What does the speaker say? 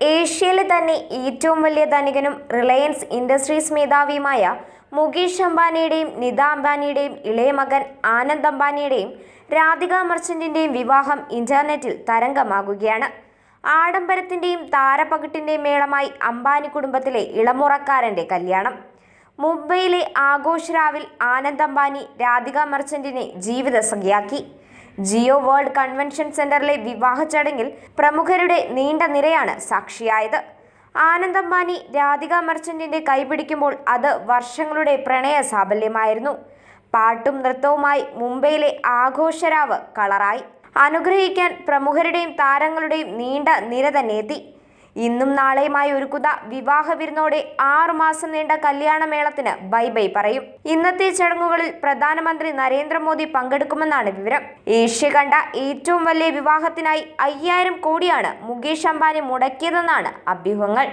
ഏഷ്യയിലെ തന്നെ ഏറ്റവും വലിയ ധനികനും റിലയൻസ് ഇൻഡസ്ട്രീസ് മേധാവിയുമായ മുകേഷ് അംബാനിയുടെയും നിത അംബാനിയുടെയും ഇളയ മകൻ ആനന്ദ് അംബാനിയുടെയും രാധിക മർച്ചന്റിന്റെയും വിവാഹം ഇന്റർനെറ്റിൽ തരംഗമാകുകയാണ്. ആഡംബരത്തിന്റെയും താരപകിട്ടിന്റെയും മേളമായി അംബാനി കുടുംബത്തിലെ ഇളമുറക്കാരന്റെ കല്യാണം. മുംബൈയിലെ ആഘോഷരാവിൽ ആനന്ദ് അംബാനി രാധിക മർച്ചന്റിനെ ജീവിത സഖിയാക്കി ജിയോ വേൾഡ് കൺവെൻഷൻ സെന്ററിലെ വിവാഹ ചടങ്ങിൽ പ്രമുഖരുടെ നീണ്ട നിരയാണ് സാക്ഷിയായത്. ആനന്ദ് രാധിക മർച്ചന്റിന്റെ കൈപിടിക്കുമ്പോൾ അത് വർഷങ്ങളുടെ പ്രണയ സാബല്യമായിരുന്നു. പാട്ടും നൃത്തവുമായി മുംബൈയിലെ ആഘോഷരാവ് കളറായി. അനുഗ്രഹിക്കാൻ പ്രമുഖരുടെയും താരങ്ങളുടെയും നീണ്ട നിര തന്നെ എത്തി. ഇന്നും നാളെയുമായി ഒരുക്കുന്ന വിവാഹ വിരുന്നോടെ ആറുമാസം നീണ്ട കല്യാണമേളത്തിന് ബൈ ബൈ പറയും. ഇന്നത്തെ ചടങ്ങുകളിൽ പ്രധാനമന്ത്രി നരേന്ദ്രമോദി പങ്കെടുക്കുമെന്നാണ് വിവരം. ഏഷ്യ കണ്ട ഏറ്റവും വലിയ വിവാഹത്തിനായി അയ്യായിരം കോടിയാണ് മുകേഷ് അംബാനി മുടക്കിയതെന്നാണ് അഭ്യൂഹങ്ങൾ.